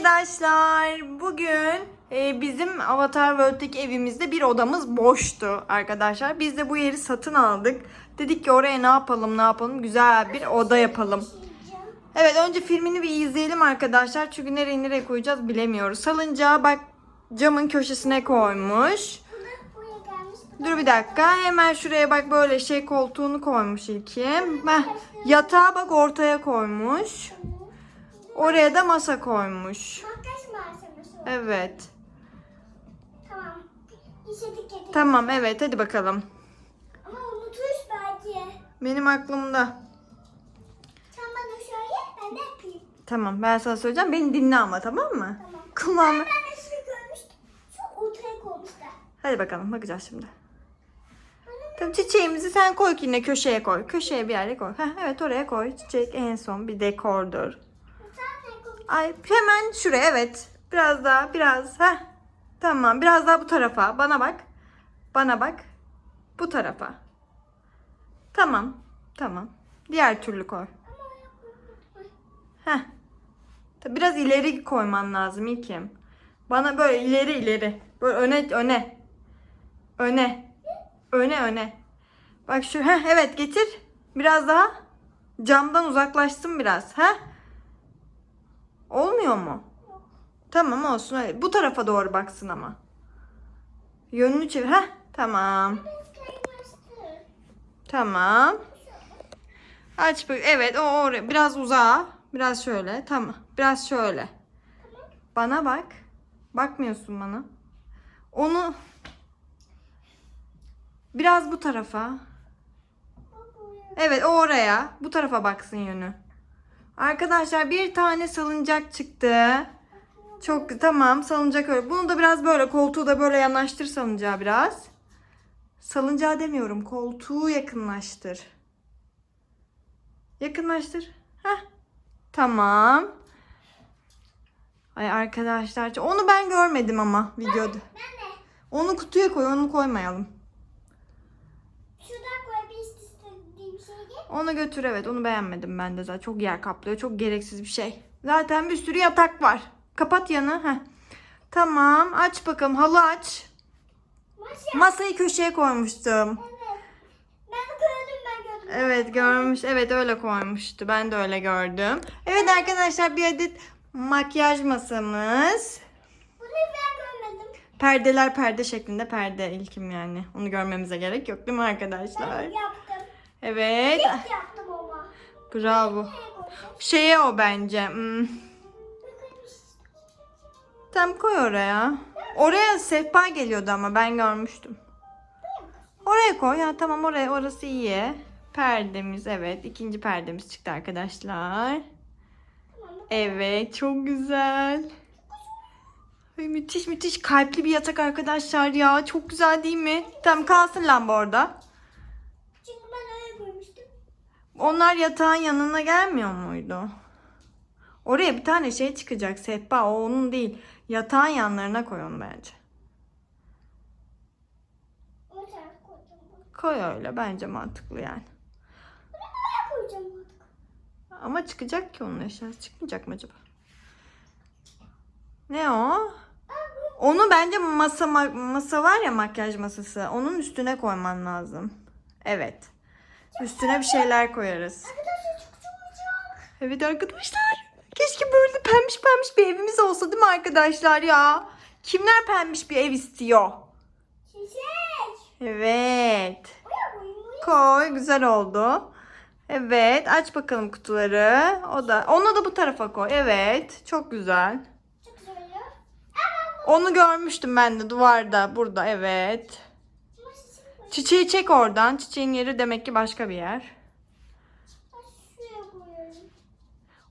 arkadaşlar. Bugün e, bizim Avatar World'deki evimizde bir odamız boştu arkadaşlar. Biz de bu yeri satın aldık. Dedik ki oraya ne yapalım ne yapalım güzel bir oda yapalım. Evet önce filmini bir izleyelim arkadaşlar. Çünkü nereye nereye koyacağız bilemiyoruz. Salıncağı bak camın köşesine koymuş. Dur bir dakika. Hemen şuraya bak böyle şey koltuğunu koymuş İlkim. Yatağı bak ortaya koymuş. Oraya da masa koymuş. Makyaj malzemesi. o. Evet. Tamam. İşedik yedik. Tamam evet hadi bakalım. Ama unuturuz belki. Benim aklımda. Sen bana söyle ben de yapayım. Tamam ben sana söyleyeceğim. Beni dinle ama tamam mı? Tamam. Kulağıma. Ben de sizi görmüştüm. Şu ortaya koymuşlar. Hadi bakalım bakacağız şimdi. Tamam çiçeğimizi sen koy ki yine köşeye koy. Köşeye bir yere koy. Heh, evet oraya koy. Çiçek en son bir dekordur. Ay hemen şuraya evet. Biraz daha biraz. Heh. Tamam biraz daha bu tarafa. Bana bak. Bana bak. Bu tarafa. Tamam. Tamam. Diğer türlü koy. Heh. Biraz ileri koyman lazım İlkim. Bana böyle ileri ileri. Böyle öne öne. Öne. Öne öne. Bak şu heh, evet getir. Biraz daha. Camdan uzaklaştım biraz. Ha? Olmuyor mu? Tamam olsun öyle. Bu tarafa doğru baksın ama. Yönünü çevir. Heh, tamam. Tamam. Aç bak. Evet o oraya. Biraz uzağa. Biraz şöyle. Tamam. Biraz şöyle. Bana bak. Bakmıyorsun bana. Onu biraz bu tarafa. Evet o oraya. Bu tarafa baksın yönü. Arkadaşlar bir tane salıncak çıktı. Çok tamam salıncak öyle. Bunu da biraz böyle koltuğu da böyle yanaştır salıncağı biraz. Salıncağı demiyorum. Koltuğu yakınlaştır. Yakınlaştır. Heh. Tamam. Ay arkadaşlar onu ben görmedim ama videoda. Onu kutuya koy, onu koymayalım. Onu götür evet, onu beğenmedim ben de zaten. Çok yer kaplıyor, çok gereksiz bir şey. Zaten bir sürü yatak var. Kapat yanı. Heh. Tamam, aç bakalım. Halı aç. Maşa. Masayı köşeye koymuştum. Evet. Ben gördüm ben gördüm. Evet görmüş. Evet öyle koymuştu. Ben de öyle gördüm. Evet arkadaşlar bir adet makyaj masamız. Bunu ben görmedim. Perdeler perde şeklinde perde ilkim yani. Onu görmemize gerek yok değil mi arkadaşlar? Ben. Evet. İlk yaptım ama. Bravo. Şeye o bence. Hmm. Tam koy oraya. Oraya sehpa geliyordu ama ben görmüştüm. Oraya koy. Ya tamam oraya orası iyi. Perdemiz evet. ikinci perdemiz çıktı arkadaşlar. Evet çok güzel. Ay, müthiş müthiş kalpli bir yatak arkadaşlar ya. Çok güzel değil mi? Tamam kalsın lamba orada. Çünkü ben öyle koymuştum. Onlar yatağın yanına gelmiyor muydu? Oraya bir tane şey çıkacak sehpa. O onun değil. Yatağın yanlarına koy onu bence. Koy öyle bence mantıklı yani. Ama çıkacak ki onun eşyası. Çıkmayacak mı acaba? Ne o? Onu bence masa ma- masa var ya makyaj masası. Onun üstüne koyman lazım. Evet. Üstüne bir şeyler koyarız. Arkadaşlar çok sıcak. Evet arkadaşlar. Keşke böyle pembiş pembiş bir evimiz olsa değil mi arkadaşlar ya? Kimler pembiş bir ev istiyor? Çiçek. Evet. Koy güzel oldu. Evet aç bakalım kutuları. O da onu da bu tarafa koy. Evet çok güzel. Çok güzel Onu görmüştüm ben de duvarda burada evet. Çiçeği çek oradan. Çiçeğin yeri demek ki başka bir yer.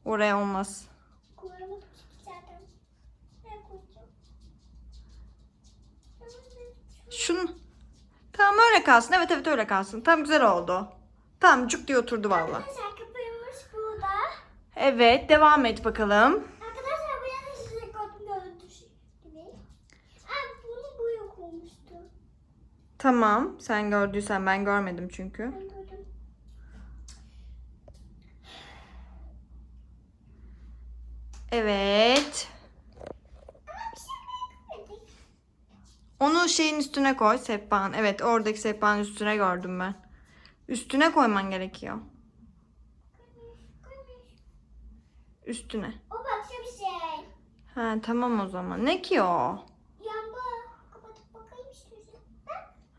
Oraya olmaz. Şunu. Tamam öyle kalsın. Evet evet öyle kalsın. Tam güzel oldu. Tam cuk diye oturdu valla. Evet devam et bakalım. Tamam. Sen gördüysen ben görmedim çünkü. Evet. Onu şeyin üstüne koy sehpanın. Evet oradaki sehpanın üstüne gördüm ben. Üstüne koyman gerekiyor. Üstüne. O başka bir şey. Ha tamam o zaman. Ne ki o?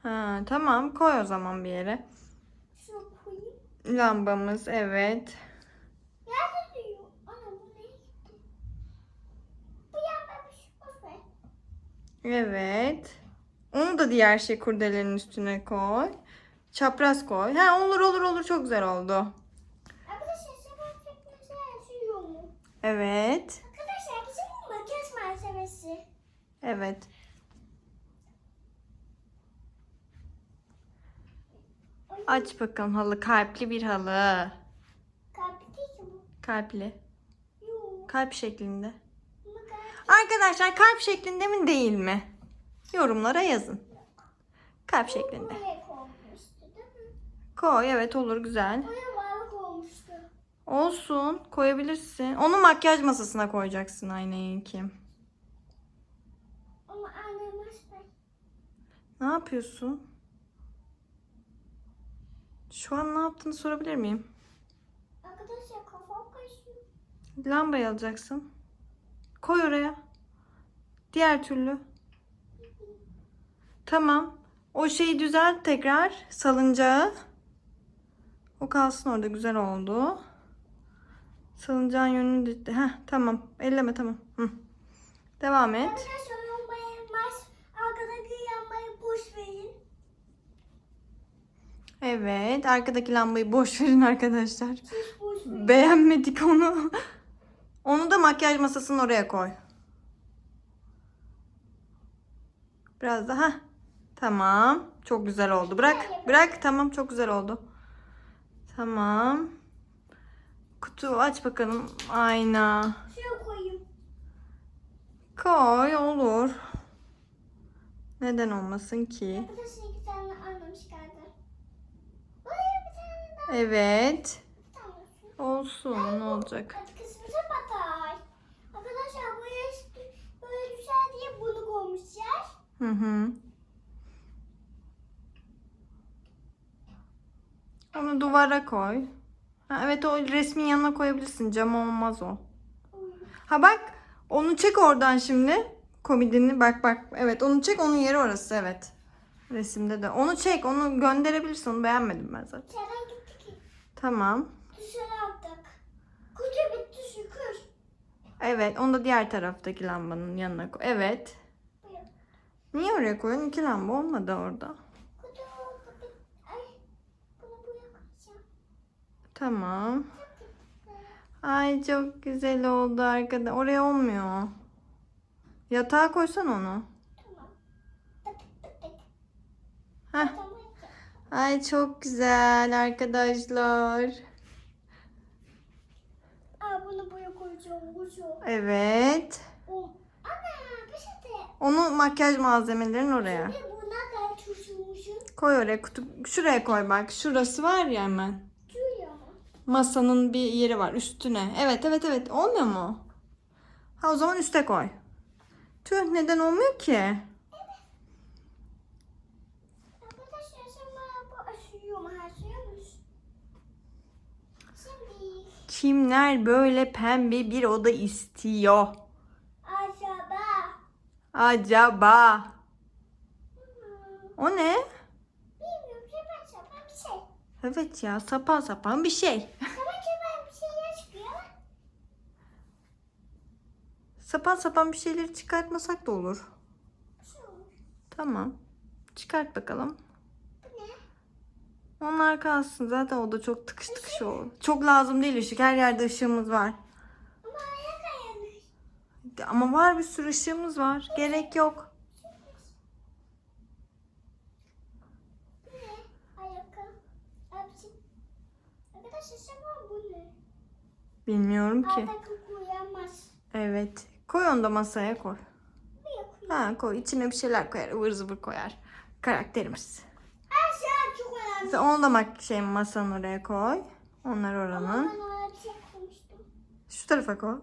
Ha tamam koy o zaman bir yere. Şunu koyayım. Lambamız evet. Nerede duruyor? Ana bu ne? Bu yamba bir şey. Evet. Onu da diğer şey kurdelenin üstüne koy. Çapraz koy. Ha olur olur olur çok güzel oldu. Arkadaşlar sabah teknesi yazıyor mu? Evet. Arkadaşlar bizim makyaj malzemesi. Evet. Aç bakalım halı. Kalpli bir halı. Kalp değil ki bu. Kalpli. Yok. Kalp şeklinde. Arkadaşlar kalp şeklinde mi değil mi? Yorumlara yazın. Kalp şeklinde. Mi? Koy evet olur güzel. Olsun koyabilirsin. Onu makyaj masasına koyacaksın aynayı kim? Ne yapıyorsun? Şu an ne yaptığını sorabilir miyim? Arkadaşlar kafam kaşıyor. Lambayı alacaksın. Koy oraya. Diğer türlü. Tamam. O şeyi düzelt tekrar. Salıncağı. O kalsın orada güzel oldu. Salıncağın yönünü. Heh, tamam. Elleme tamam. Hı. Devam et. Arkadaşlar lambaya mas arkadaki lambayı boş verin. Evet. Arkadaki lambayı boş verin arkadaşlar. Boş. Beğenmedik onu. Onu da makyaj masasının oraya koy. Biraz daha. Tamam. Çok güzel oldu. Bırak. Bırak. Tamam. Çok güzel oldu. Tamam. Kutu aç bakalım. Ayna. Şuraya koyayım. Koy. Olur. Neden olmasın ki? Arkadaşlar iki tane annem çıkardı. Buraya bir tane daha. Evet. Olsun. Ne olacak? Kısmıza batar. Arkadaşlar buraya böyle düşer diye bunu koymuşlar. Hı hı. Onu duvara koy. Ha, evet o resmin yanına koyabilirsin. Cam olmaz o. Ha bak onu çek oradan şimdi. Komodini bak bak. Evet onu çek onun yeri orası evet. Resimde de. Onu çek onu gönderebilirsin. Onu beğenmedim ben zaten. Tamam. Dışarı attık. Kutu bitti şükür. Evet onu da diğer taraftaki lambanın yanına koy. Evet. Niye oraya koyuyorsun? İki lamba olmadı orada. Kutu kutu. Ay. Bunu buraya koyacağım. Tamam. Ay çok güzel oldu arkada. Oraya olmuyor. Yatağa koysan onu. Tamam. Heh. Ay çok güzel arkadaşlar. Aa bunu buraya koyacağım. Koyacağım. Evet. O. Ana bir şey de. Onu makyaj malzemelerin oraya. Buna da. Koy oraya kutu. Şuraya koy bak. Şurası var ya hemen. Duyuyor. Masanın bir yeri var üstüne. Evet evet evet. Olmuyor mu? Ha o zaman üste koy. Tüh neden olmuyor ki? Arkadaşlar sen bana bu aşıyor mu? Aşıyor musun? Şimdi Kimler böyle pembe bir oda istiyor? acaba Acaba? O ne? bilmiyorum sapan sapan bir şey. Evet ya sapan sapan bir şey. Sapan sapan bir şeyler çıkıyor Sapan sapan bir şeyleri çıkartmasak da olur. Tamam. Çıkart bakalım. Onlar kalsın. Zaten o da çok tıkış tıkış olur. Çok lazım değil ışık. Her yerde ışığımız var. Ama. Ama var bir sürü ışığımız var. Gerek yok. Bilmiyorum ki. Evet. Koy onu da masaya koy. Ha koy. İçine bir şeyler koyar. ıvır zıvır koyar. Karakterimiz. Çok önemli. Sen onu da mak şey masanın oraya koy. Onlar Ama oranın. ben oraya bir şey koymuştum. Şu tarafa koy.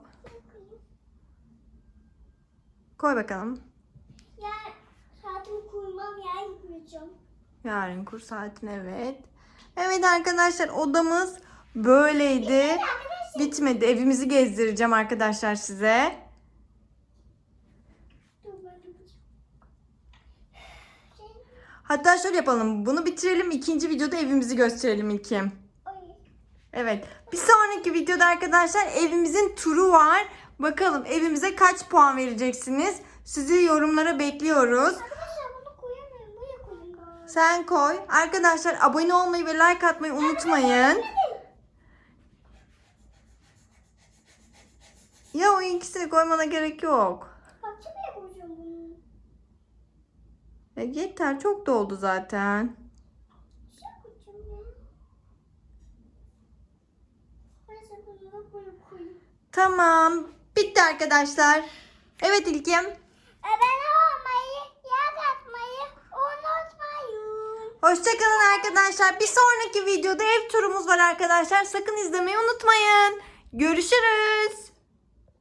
Koy bakalım. Ya saatimi koy. kuracağım. Yarın kur saatin evet. Evet arkadaşlar odamız böyleydi. Bitmedi. Evimizi gezdireceğim arkadaşlar size. Dur ben yapacağım. Şey, Hatta şöyle yapalım. Bunu bitirelim. ikinci videoda evimizi gösterelim İlkim. Evet. Bir sonraki videoda arkadaşlar evimizin turu var. Bakalım evimize kaç puan vereceksiniz? Sizi yorumlara bekliyoruz. Arkadaşlar bunu koyamıyorum. Buraya koyayım galiba. Sen koy. Arkadaşlar abone olmayı ve like atmayı unutmayın. Ya o ikisini koymana gerek yok. Bak şuraya koyacağım bunu. Ya yeter çok doldu zaten. Tamam. Bitti arkadaşlar. Evet İlkim. Abone olmayı, like atmayı unutmayın. Hoşçakalın arkadaşlar. Bir sonraki videoda ev turumuz var arkadaşlar. Sakın izlemeyi unutmayın. Görüşürüz.